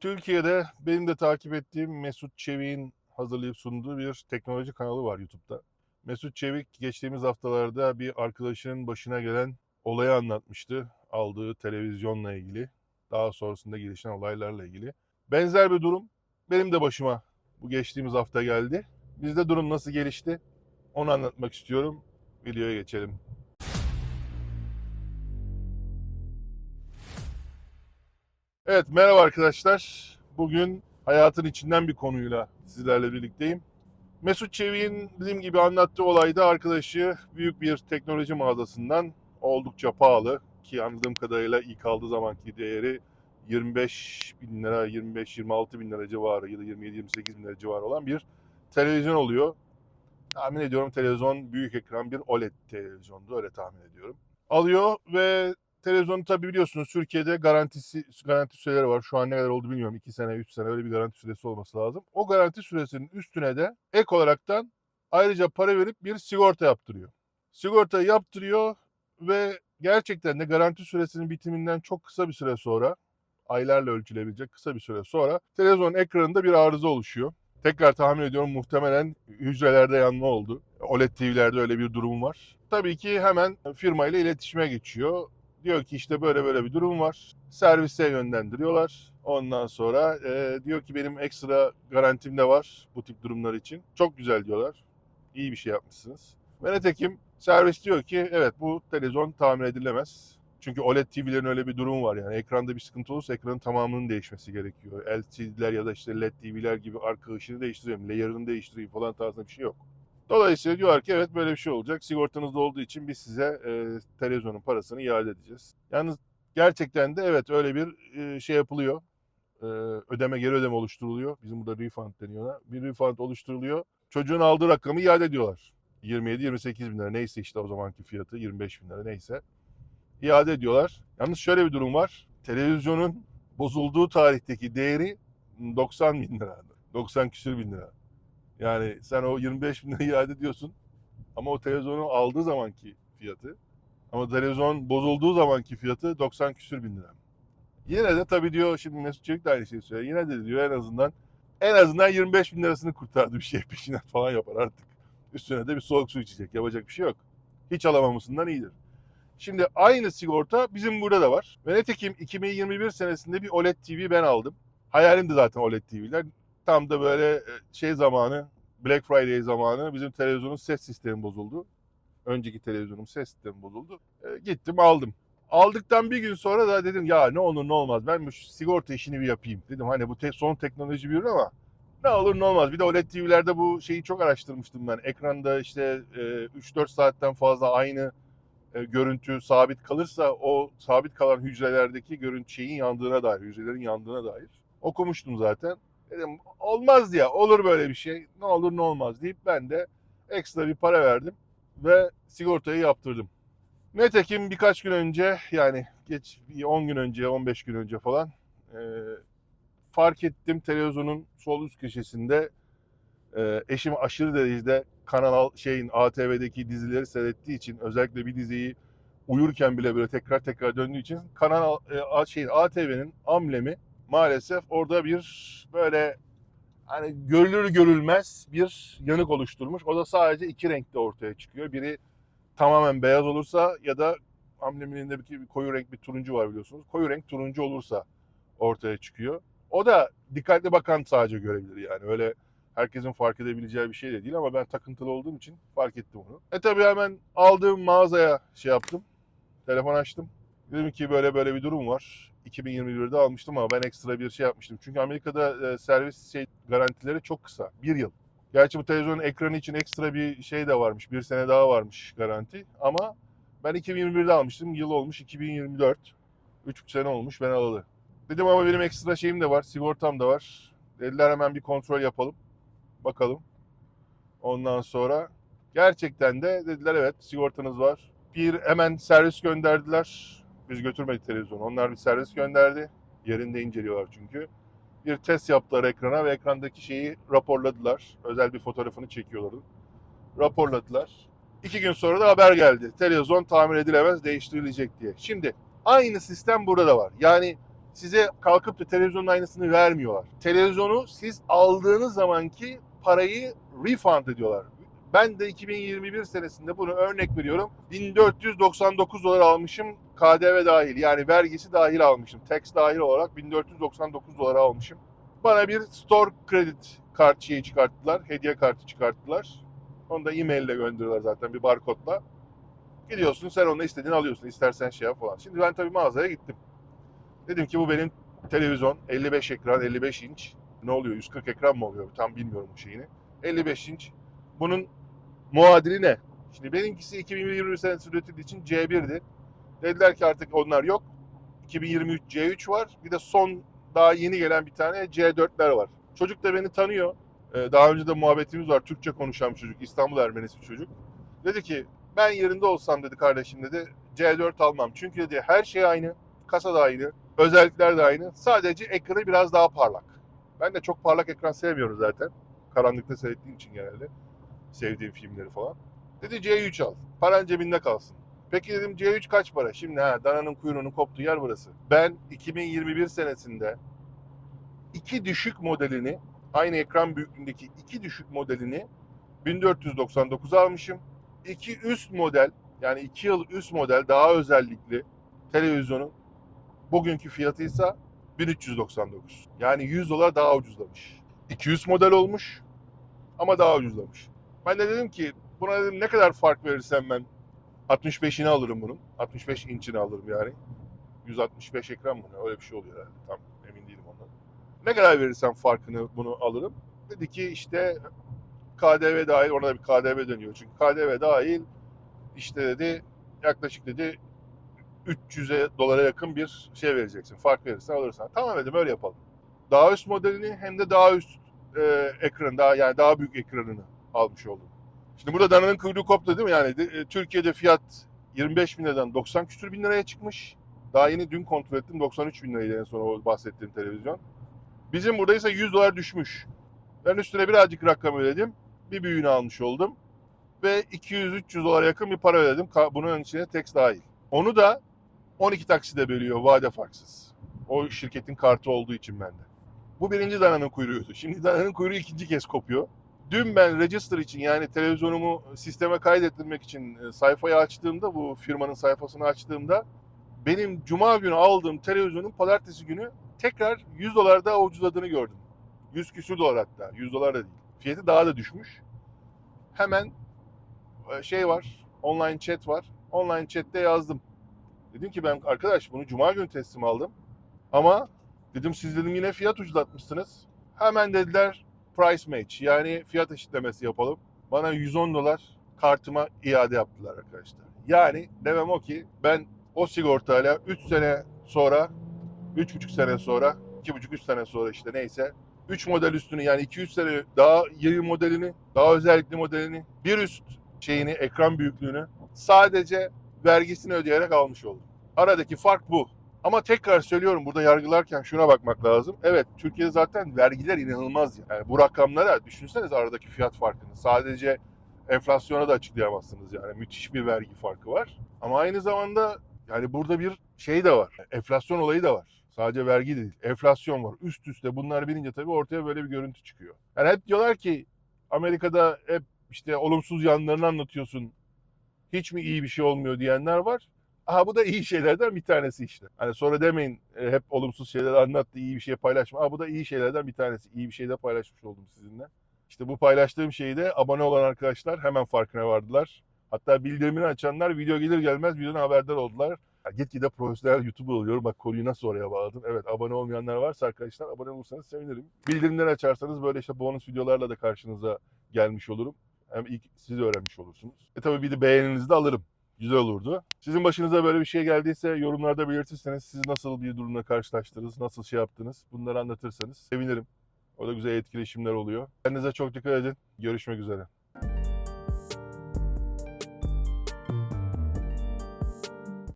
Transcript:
Türkiye'de benim de takip ettiğim Mesut Çevik'in hazırlayıp sunduğu bir teknoloji kanalı var YouTube'da. Mesut Çevik geçtiğimiz haftalarda bir arkadaşının başına gelen olayı anlatmıştı. Aldığı televizyonla ilgili, daha sonrasında gelişen olaylarla ilgili. Benzer bir durum benim de başıma bu geçtiğimiz hafta geldi. Bizde durum nasıl gelişti? Onu anlatmak istiyorum. Videoya geçelim. Evet merhaba arkadaşlar. Bugün hayatın içinden bir konuyla sizlerle birlikteyim. Mesut Çevik'in dediğim gibi anlattığı olayda arkadaşı büyük bir teknoloji mağazasından oldukça pahalı ki anladığım kadarıyla ilk aldığı zamanki değeri 25 bin lira, 25-26 bin lira civarı ya da 27-28 bin lira civarı olan bir televizyon oluyor. Tahmin ediyorum televizyon büyük ekran bir OLED televizyondu öyle tahmin ediyorum. Alıyor ve televizyonu tabi biliyorsunuz Türkiye'de garantisi garanti süreleri var. Şu an ne kadar oldu bilmiyorum. 2 sene, 3 sene öyle bir garanti süresi olması lazım. O garanti süresinin üstüne de ek olaraktan ayrıca para verip bir sigorta yaptırıyor. Sigorta yaptırıyor ve gerçekten de garanti süresinin bitiminden çok kısa bir süre sonra aylarla ölçülebilecek kısa bir süre sonra televizyonun ekranında bir arıza oluşuyor. Tekrar tahmin ediyorum muhtemelen hücrelerde yanma oldu. OLED TV'lerde öyle bir durum var. Tabii ki hemen firmayla iletişime geçiyor. Diyor ki işte böyle böyle bir durum var. Servise yönlendiriyorlar. Ondan sonra e, diyor ki benim ekstra garantim de var bu tip durumlar için. Çok güzel diyorlar. İyi bir şey yapmışsınız. Ve nitekim servis diyor ki evet bu televizyon tamir edilemez. Çünkü OLED TV'lerin öyle bir durumu var yani. Ekranda bir sıkıntı olursa ekranın tamamının değişmesi gerekiyor. LCD'ler ya da işte LED TV'ler gibi arka ışığını değiştireyim, layer'ını değiştireyim falan tarzında bir şey yok. Dolayısıyla diyorlar ki evet böyle bir şey olacak. Sigortanızda olduğu için biz size e, televizyonun parasını iade edeceğiz. Yalnız gerçekten de evet öyle bir e, şey yapılıyor. E, ödeme geri ödeme oluşturuluyor. Bizim burada refund deniyor ona. Bir refund oluşturuluyor. Çocuğun aldığı rakamı iade ediyorlar. 27-28 bin lira neyse işte o zamanki fiyatı 25 bin lira neyse. İade ediyorlar. Yalnız şöyle bir durum var. Televizyonun bozulduğu tarihteki değeri 90 bin lira. 90 küsür bin lira. Yani sen o 25 bin lira iade ediyorsun ama o televizyonu aldığı zamanki fiyatı ama televizyon bozulduğu zamanki fiyatı 90 küsür bin lira. Yine de tabii diyor şimdi Mesut Çelik de aynı şeyi söylüyor. Yine de diyor en azından en azından 25 bin lirasını kurtardı bir şey peşinden falan yapar artık. Üstüne de bir soğuk su içecek. Yapacak bir şey yok. Hiç alamamasından iyidir. Şimdi aynı sigorta bizim burada da var. Ve nitekim 2021 senesinde bir OLED TV ben aldım. Hayalimdi zaten OLED TV'ler. Tam da böyle e, şey zamanı, Black Friday zamanı bizim televizyonun ses sistemi bozuldu. Önceki televizyonun ses sistemi bozuldu. E, gittim aldım. Aldıktan bir gün sonra da dedim ya ne olur ne olmaz ben bu sigorta işini bir yapayım. Dedim hani bu te- son teknoloji bir ürün ama ne olur ne olmaz. Bir de OLED TV'lerde bu şeyi çok araştırmıştım ben. Ekranda işte e, 3-4 saatten fazla aynı e, görüntü sabit kalırsa o sabit kalan hücrelerdeki görüntü şeyin yandığına dair, hücrelerin yandığına dair okumuştum zaten. Dedim olmaz ya olur böyle bir şey ne olur ne olmaz deyip ben de ekstra bir para verdim ve sigortayı yaptırdım. Nitekim birkaç gün önce yani geç bir 10 gün önce 15 gün önce falan e, fark ettim televizyonun sol üst köşesinde e, eşim aşırı derecede kanal şeyin ATV'deki dizileri seyrettiği için özellikle bir diziyi uyurken bile böyle tekrar tekrar döndüğü için kanal e, şeyin ATV'nin amblemi maalesef orada bir böyle hani görülür görülmez bir yanık oluşturmuş. O da sadece iki renkte ortaya çıkıyor. Biri tamamen beyaz olursa ya da ambleminin de bir koyu renk bir turuncu var biliyorsunuz. Koyu renk turuncu olursa ortaya çıkıyor. O da dikkatli bakan sadece görebilir yani. Öyle herkesin fark edebileceği bir şey de değil ama ben takıntılı olduğum için fark ettim onu. E tabii hemen aldığım mağazaya şey yaptım. Telefon açtım. Dedim ki böyle böyle bir durum var. 2021'de almıştım ama ben ekstra bir şey yapmıştım. Çünkü Amerika'da e, servis şey garantileri çok kısa. Bir yıl. Gerçi bu televizyonun ekranı için ekstra bir şey de varmış. Bir sene daha varmış garanti. Ama ben 2021'de almıştım. Yıl olmuş 2024. 3,5 sene olmuş ben alalı. Dedim ama benim ekstra şeyim de var. Sigortam da var. Dediler hemen bir kontrol yapalım. Bakalım. Ondan sonra gerçekten de dediler evet sigortanız var. Bir hemen servis gönderdiler. Biz götürmedik televizyonu. Onlar bir servis gönderdi. Yerinde inceliyorlar çünkü. Bir test yaptılar ekrana ve ekrandaki şeyi raporladılar. Özel bir fotoğrafını çekiyorlardı. Raporladılar. İki gün sonra da haber geldi. Televizyon tamir edilemez, değiştirilecek diye. Şimdi aynı sistem burada da var. Yani size kalkıp da televizyonun aynısını vermiyorlar. Televizyonu siz aldığınız zamanki parayı refund ediyorlar. Ben de 2021 senesinde bunu örnek veriyorum. 1499 dolar almışım KDV dahil yani vergisi dahil almışım. Tax dahil olarak 1499 dolar almışım. Bana bir store kredi kart şeyi çıkarttılar. Hediye kartı çıkarttılar. Onu da e-mail ile gönderiyorlar zaten bir barkodla. Gidiyorsun sen onunla istediğini alıyorsun. İstersen şey yap falan. Şimdi ben tabii mağazaya gittim. Dedim ki bu benim televizyon 55 ekran 55 inç. Ne oluyor 140 ekran mı oluyor tam bilmiyorum bu şeyini. 55 inç. Bunun muadili ne? Şimdi benimkisi 2020 senesi üretildiği için C1'di. Dediler ki artık onlar yok. 2023 C3 var. Bir de son daha yeni gelen bir tane C4'ler var. Çocuk da beni tanıyor. Ee, Daha önce de muhabbetimiz var. Türkçe konuşan bir çocuk. İstanbul Ermenisi bir çocuk. Dedi ki ben yerinde olsam dedi kardeşim dedi C4 almam. Çünkü dedi her şey aynı. Kasa da aynı. Özellikler de aynı. Sadece ekranı biraz daha parlak. Ben de çok parlak ekran sevmiyorum zaten. Karanlıkta seyrettiğim için genelde. Sevdiğim filmleri falan. Dedi C3 al. Paran cebinde kalsın. Peki dedim C3 kaç para? Şimdi ha dananın kuyruğunun koptuğu yer burası. Ben 2021 senesinde iki düşük modelini aynı ekran büyüklüğündeki iki düşük modelini 1499 almışım. İki üst model yani iki yıl üst model daha özellikli televizyonun bugünkü fiyatıysa 1399. Yani 100 dolar daha ucuzlamış. 200 model olmuş ama daha ucuzlamış. Ben de dedim ki buna dedim ne kadar fark verirsem ben 65'ini alırım bunun. 65 inçini alırım yani. 165 ekran mı ne? Öyle bir şey oluyor herhalde. Tam emin değilim ondan. Ne kadar verirsem farkını bunu alırım. Dedi ki işte KDV dahil ona da bir KDV dönüyor. Çünkü KDV dahil işte dedi yaklaşık dedi 300'e dolara yakın bir şey vereceksin. Fark verirsen alırsan. Tamam dedim öyle yapalım. Daha üst modelini hem de daha üst e, ekran daha yani daha büyük ekranını almış oldum. Şimdi burada dananın kuyruğu koptu değil mi? Yani de- Türkiye'de fiyat 25 bin liradan 90 küsür bin liraya çıkmış. Daha yeni dün kontrol ettim 93 bin liraydı en son o bahsettiğim televizyon. Bizim burada ise 100 dolar düşmüş. Ben üstüne birazcık rakam ödedim. Bir büyüğünü almış oldum. Ve 200-300 dolara yakın bir para ödedim. Bunun içine tax dahil. Onu da 12 takside bölüyor vade farksız. O şirketin kartı olduğu için bende. Bu birinci dananın kuyruğuydu. Şimdi dananın kuyruğu ikinci kez kopuyor. Dün ben register için yani televizyonumu sisteme kaydettirmek için e, sayfayı açtığımda bu firmanın sayfasını açtığımda benim cuma günü aldığım televizyonun pazartesi günü tekrar 100 dolar daha ucuzladığını gördüm. 100 küsür dolar hatta. 100 dolar da değil. Fiyatı daha da düşmüş. Hemen e, şey var. Online chat var. Online chatte yazdım. Dedim ki ben arkadaş bunu cuma günü teslim aldım. Ama dedim siz dedim yine fiyat ucuzlatmışsınız. Hemen dediler price match yani fiyat eşitlemesi yapalım. Bana 110 dolar kartıma iade yaptılar arkadaşlar. Yani demem o ki ben o sigortayla 3 sene sonra 3,5 sene sonra 2,5-3 sene sonra işte neyse 3 model üstünü yani 200 sene daha yeni modelini daha özellikli modelini bir üst şeyini ekran büyüklüğünü sadece vergisini ödeyerek almış oldum. Aradaki fark bu. Ama tekrar söylüyorum burada yargılarken şuna bakmak lazım. Evet Türkiye'de zaten vergiler inanılmaz. Yani bu rakamlara düşünseniz aradaki fiyat farkını. Sadece enflasyona da açıklayamazsınız yani. Müthiş bir vergi farkı var. Ama aynı zamanda yani burada bir şey de var. Enflasyon olayı da var. Sadece vergi değil. Enflasyon var. Üst üste bunlar binince tabii ortaya böyle bir görüntü çıkıyor. Yani hep diyorlar ki Amerika'da hep işte olumsuz yanlarını anlatıyorsun. Hiç mi iyi bir şey olmuyor diyenler var. Aha bu da iyi şeylerden bir tanesi işte. Hani sonra demeyin e, hep olumsuz şeyler anlattı, iyi bir şey paylaşma. Aha bu da iyi şeylerden bir tanesi. İyi bir şey de paylaşmış oldum sizinle. İşte bu paylaştığım şeyi de abone olan arkadaşlar hemen farkına vardılar. Hatta bildirimini açanlar video gelir gelmez videodan haberdar oldular. Ya gitgide profesyonel YouTuber oluyorum. Bak konuyu nasıl oraya bağladım. Evet abone olmayanlar varsa arkadaşlar abone olursanız sevinirim. Bildirimleri açarsanız böyle işte bonus videolarla da karşınıza gelmiş olurum. Hem ilk siz öğrenmiş olursunuz. E tabii bir de beğeninizi de alırım. Güzel olurdu. Sizin başınıza böyle bir şey geldiyse yorumlarda belirtirseniz siz nasıl bir durumla karşılaştınız, nasıl şey yaptınız bunları anlatırsanız sevinirim. Orada güzel etkileşimler oluyor. Kendinize çok dikkat edin. Görüşmek üzere.